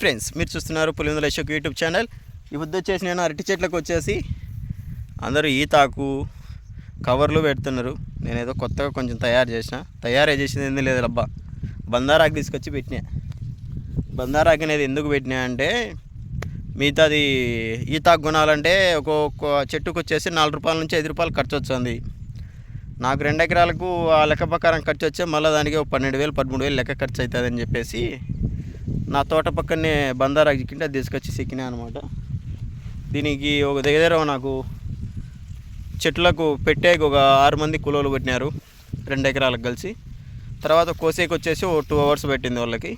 Friends మీరు చూస్తున్నారు Pulivendula Ashok YouTube channel. ఈ బుద్ధి వచ్చేసి నేను అరటి చెట్లకు వచ్చేసి అందరూ ఈతాకు కవర్లు పెడుతున్నారు. నేనేదో కొత్తగా కొంచెం తయారు చేసిన. తయారు చేసింది ఏంది లేదు అబ్బా. బందారాకు తీసుకొచ్చి పెట్టినా. బందారాకి అనేది ఎందుకు పెట్టినా అంటే మిగతాది ఈతాకు కొనాలంటే ఒక్కొక్క చెట్టుకు వచ్చేసి నాలుగు రూపాయల నుంచి ఐదు రూపాయలు ఖర్చు వస్తుంది. నాకు రెండు ఎకరాలకు ఆ లెక్క ప్రకారం ఖర్చు వచ్చే మళ్ళీ దానికి ఒక పన్నెండు వేలు పదమూడు వేలు లెక్క ఖర్చు అవుతుంది అని చెప్పేసి నా తోట పక్కనే బందారా చిక్కింటే అది తీసుకొచ్చి సెక్కినా అనమాట దీనికి ఒక దగ్గర నాకు చెట్లకు పెట్టేకి ఒక ఆరు మంది కులోలు పెట్టినారు రెండు ఎకరాలకు కలిసి. తర్వాత కోసేకి వచ్చేసి ఓ టూ అవర్స్ పెట్టింది వాళ్ళకి.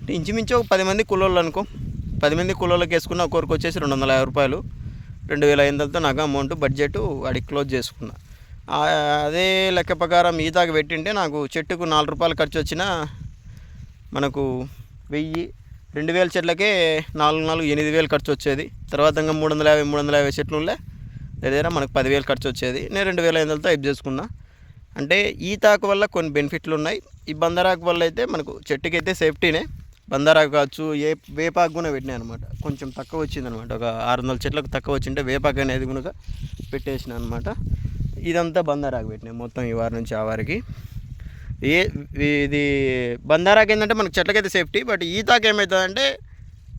అంటే ఇంచుమించు ఒక పది మంది కులోళ్ళు అనుకో. పది మంది కులోళ్ళకి వేసుకున్న ఒక్కొరికి వచ్చేసి రెండు వందల యాభై రూపాయలు. రెండు వేల ఐదులతో నాకు అమౌంట్ బడ్జెట్ వాడికి క్లోజ్ చేసుకున్నా. అదే లెక్క ప్రకారం ఈతాకి పెట్టింటే నాకు చెట్టుకు నాలుగు రూపాయలు ఖర్చు వచ్చినా మనకు వెయ్యి రెండు వేల చెట్లకే నాలుగు నాలుగు ఎనిమిది వేలు ఖర్చు వచ్చేది. తర్వాత ఇంకా మూడు వందల యాభై మూడు వందల యాభై చెట్లు ఉండే దగ్గర మనకు పదివేలు ఖర్చు వచ్చేది. నేను రెండు వేల ఐదు వందలతో హెల్ప్ చేసుకున్నా. అంటే ఈ తాకు వల్ల కొన్ని బెనిఫిట్లు ఉన్నాయి. ఈ బందరాకు వల్ల అయితే మనకు చెట్టుకైతే సేఫ్టీనే బందరాకు కావచ్చు ఏ వేపాకు కూడా పెట్టినాయి అనమాట కొంచెం తక్కువ వచ్చింది అనమాట ఒక ఆరు వందల చెట్లకు తక్కువ వచ్చింటే వేపాకు అనేది కనుక పెట్టేసిన అనమాట ఇదంతా బందరాకు పెట్టినాయి మొత్తం ఈ వారి నుంచి ఆ వారికి. ఏ ఇది బందారాకి ఏంటంటే మనకు చెట్లకైతే సేఫ్టీ బట్ ఈతాకి ఏమవుతుందంటే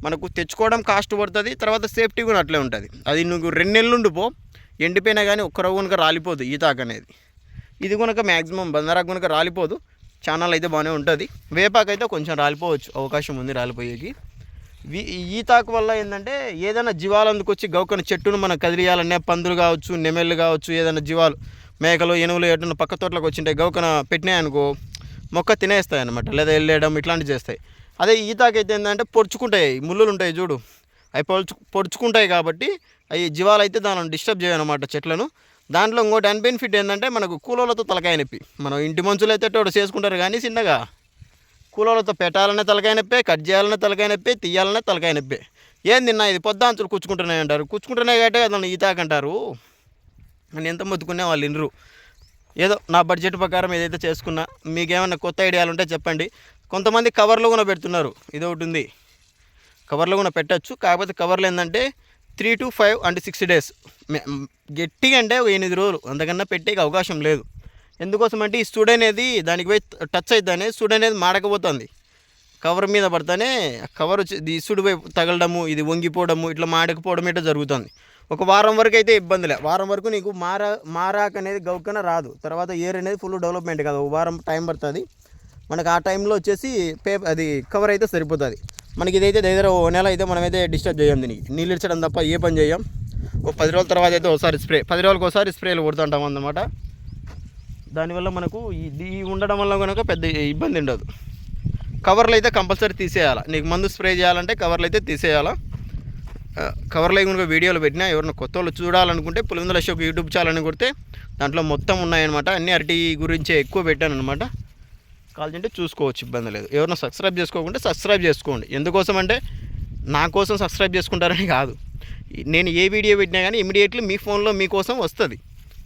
మనకు తెచ్చుకోవడం కాస్ట్ పడుతుంది తర్వాత సేఫ్టీ కూడా అట్లే ఉంటుంది. అది నువ్వు రెండు నెలలు ఉండిపో ఎండిపోయినా కానీ ఒక్క రవ్వు కనుక రాలిపోదు ఈతాకు అనేది. ఇది కనుక మ్యాక్సిమం బందారాకు కనుక రాలిపోదు ఛానల్ అయితే బాగానే ఉంటుంది. వేపాకు అయితే కొంచెం రాలిపోవచ్చు అవకాశం ఉంది రాలిపోయేకి. ఈ ఈతాకు వల్ల ఏంటంటే ఏదైనా జీవాలు అందుకొచ్చి గౌకన చెట్టును మనం కదిలియాలనే పందులు కావచ్చు నెమెళ్ళు కావచ్చు ఏదైనా జీవాలు మేకలు ఎనువులు ఎటున్న పక్క తోటలకు వచ్చింటే గౌకన పెట్టినాయనుకో మొక్క తినేస్తాయి అనమాట లేదా వెళ్ళేయడం ఇట్లాంటివి చేస్తాయి. అదే ఈతకైతే ఏంటంటే పొడుచుకుంటాయి ముళ్ళులు ఉంటాయి చూడు. అవి పొడుచు పొడుచుకుంటాయి కాబట్టి అవి జీవాలు అయితే దానిని డిస్టర్బ్ చేయనమాట చెట్లను. దాంట్లో ఇంకోటి అన్బెనిఫిట్ ఏంటంటే మనకు కూలోళ్ళతో తలకాయ నొప్పి. మనం ఇంటి మనుషులు అయితే ఒకటి చేసుకుంటారు కానీ చిన్నగా. కూలోళ్ళతో పెట్టాలనే తలకాయ నొప్పే కట్ చేయాలనే తలకాయ నొప్పే తీయాలనే తలకాయ నొప్పే. ఏం తిన్నా ఇది పొద్దాంచులు కూర్చుకుంటున్నాయి అంటారు. కూర్చుకుంటున్నాయి కాబట్టి అతను ఈతాకంటారు అని ఎంత మొత్తుకునే వాళ్ళు ఇనరు? ఏదో నా బడ్జెట్ ప్రకారం ఏదైతే చేసుకున్నా మీకేమైనా కొత్త ఐడియాలు ఉంటే చెప్పండి. కొంతమంది కవర్లో కూడా పెడుతున్నారు. ఇది ఒకటి ఉంది. కవర్లో కూడా పెట్టచ్చు. కాకపోతే కవర్లు ఏంటంటే త్రీ టు ఫైవ్ అంటే సిక్స్ డేస్ గట్టిగా అంటే ఒక ఎనిమిది రోజులు. అంతకన్నా పెట్టే అవకాశం లేదు. ఎందుకోసం అంటే ఈ స్టూడ్ అనేది దానికి పోయి టచ్ అవుతానే స్టూడ్ అనేది మాడకపోతుంది. కవర్ మీద పడితేనే కవర్ వచ్చి ఈ ఇసుడు పోయి తగలడము ఇది వంగిపోవడము ఇట్లా మాడకపోవడం ఇట్లా జరుగుతుంది. ఒక వారం వరకు అయితే ఇబ్బందిలే వారం వరకు నీకు మారా మారాక్ అనేది గౌకన రాదు. తర్వాత ఇయర్ అనేది ఫుల్ డెవలప్మెంట్ కాదు. ఒక వారం టైం పడుతుంది. మనకు ఆ టైంలో వచ్చేసి పేపర్ అది కవర్ అయితే సరిపోతుంది. మనకి ఇదైతే దగ్గర ఓ నెల అయితే మనమైతే డిస్టర్బ్ చేయం దీనికి. నీళ్ళు ఇచ్చడం తప్ప ఏ పని చేయం. ఒక పది రోజుల తర్వాత అయితే ఒకసారి స్ప్రే పది రోజులకు ఒకసారి స్ప్రేలు కొడుతుంటాం అన్నమాట. దానివల్ల మనకు ఇది ఉండడం వల్ల కనుక పెద్ద ఇబ్బంది ఉండదు. కవర్లు అయితే కంపల్సరీ తీసేయాలి. నీకు మందు స్ప్రే చేయాలంటే కవర్లు అయితే తీసేయాలా. కవర్లో కనుక వీడియోలు పెట్టినా ఎవరైనా కొత్త వాళ్ళు చూడాలనుకుంటే పులిందుల అశోక్ యూట్యూబ్ ఛానల్ అని కొడితే దాంట్లో మొత్తం ఉన్నాయన్నమాట. అన్ని అరటి గురించే ఎక్కువ పెట్టాను అనమాట కావాలంటే చూసుకోవచ్చు ఇబ్బంది లేదు. ఎవరైనా సబ్స్క్రైబ్ చేసుకోకుంటే సబ్స్క్రైబ్ చేసుకోండి. ఎందుకోసం అంటే నా కోసం సబ్స్క్రైబ్ చేసుకుంటారని కాదు. నేను ఏ వీడియో పెట్టినా కానీ ఇమీడియట్లీ మీ ఫోన్లో మీకోసం వస్తుంది.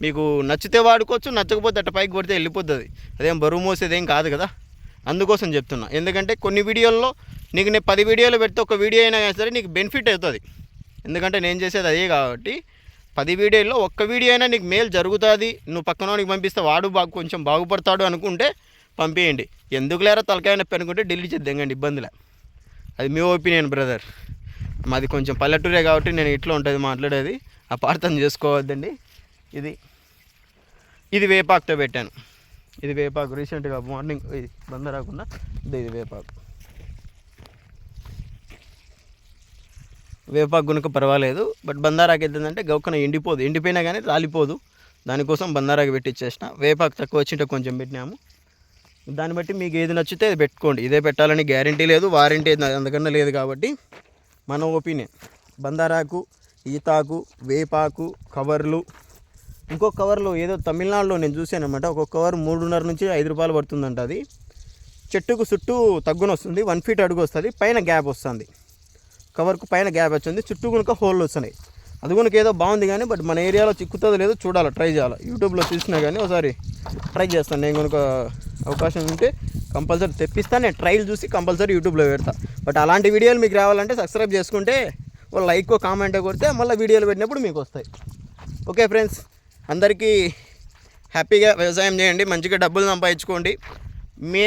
మీకు నచ్చితే వాడుకోవచ్చు నచ్చకపోతే అట్ట పైకి పడితే వెళ్ళిపోతుంది. అదేం బరువు మోసేదేం కాదు కదా. అందుకోసం చెప్తున్నా. ఎందుకంటే కొన్ని వీడియోల్లో నీకు నేను పది వీడియోలు పెడితే ఒక వీడియో అయినా సరే నీకు బెనిఫిట్ అవుతుంది. ఎందుకంటే నేను చేసేది అదే కాబట్టి పది వీడియోల్లో ఒక్క వీడియో అయినా నీకు మేలు జరుగుతుంది. నువ్వు పక్కన పంపిస్తే వాడు బాగు కొంచెం బాగుపడతాడు అనుకుంటే పంపేయండి. ఎందుకు లేరా తలకాయ నొప్పి అనుకుంటే ఢిల్లీ చేద్దాండి ఇబ్బందిలే. అది మీ ఒపీనియన్ బ్రదర్ మాది కొంచెం పల్లెటూరే కాబట్టి నేను ఇట్లా ఉంటుంది మాట్లాడేది. అపార్థం చేసుకోవద్దండి. ఇది ఇది వేపాకుతో పెట్టాను. ఇది వేపాకు రీసెంట్గా మార్నింగ్ ఇది బంద రాకుండా ఇది వేపాకు. వేపాకు గునుక పర్వాలేదు బట్ బందారాకి ఏంటంటే గౌకన ఎండిపోదు. ఎండిపోయినా కానీ రాలిపోదు. దానికోసం బందారాకి పెట్టించేసిన వేపాకు తక్కువ వచ్చింటే కొంచెం పెట్టినాము. దాన్ని బట్టి మీకు ఏది నచ్చితే అది పెట్టుకోండి. ఇదే పెట్టాలని గ్యారంటీ లేదు వారంటీ అందుకన్నా లేదు కాబట్టి మన ఒపీనియన్ బందారాకు ఈతాకు వేపాకు కవర్లు. ఇంకో కవర్లో ఏదో తమిళనాడులో నేను చూశానమాట ఒక ఒక్కొక్క కవర్ మూడున్నర నుంచి ఐదు రూపాయలు పడుతుందంట అది. చెట్టుకు చుట్టూ తగ్గున వస్తుంది వన్ ఫీట్ అడుగు వస్తుంది పైన గ్యాప్ వస్తుంది. కవర్కు పైన గ్యాప్ వచ్చింది. చుట్టూ కనుక హోల్ వస్తున్నాయి. అది కనుక ఏదో బాగుంది కానీ బట్ మన ఏరియాలో చిక్కుతుందో లేదో చూడాలి ట్రై చేయాలి. యూట్యూబ్లో చూసినా కానీ ఒకసారి ట్రై చేస్తాను. నేను కనుక అవకాశం ఉంటే కంపల్సరీ తెప్పిస్తా నేను ట్రైల్ చూసి కంపల్సరీ యూట్యూబ్లో పెడతా. బట్ అలాంటి వీడియోలు మీకు రావాలంటే సబ్స్క్రైబ్ చేసుకుంటే వాళ్ళు లైక్ కామెంట్ కొడితే మళ్ళీ వీడియోలు పెట్టినప్పుడు మీకు వస్తాయి. ఓకే ఫ్రెండ్స్ అందరికీ హ్యాపీగా వ్యవసాయం చేయండి. మంచిగా డబ్బులు సంపాదించుకోండి. మే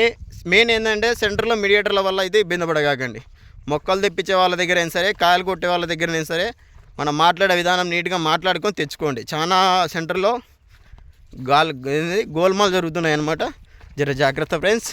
మెయిన్ ఏంటంటే సెంటర్లో మీడియేటర్ల వల్ల అయితే ఇబ్బంది పడగాకండి. మొక్కలు తెప్పించే వాళ్ళ దగ్గర అయినా సరే కాయలు కొట్టే వాళ్ళ దగ్గర అయినా సరే మనం మాట్లాడే విధానం నీట్గా మాట్లాడుకొని తెచ్చుకోండి. చాలా సెంటర్లో గాల్ గోల్మాల్ జరుగుతున్నాయి అన్నమాట జర జాగ్రత్త ఫ్రెండ్స్.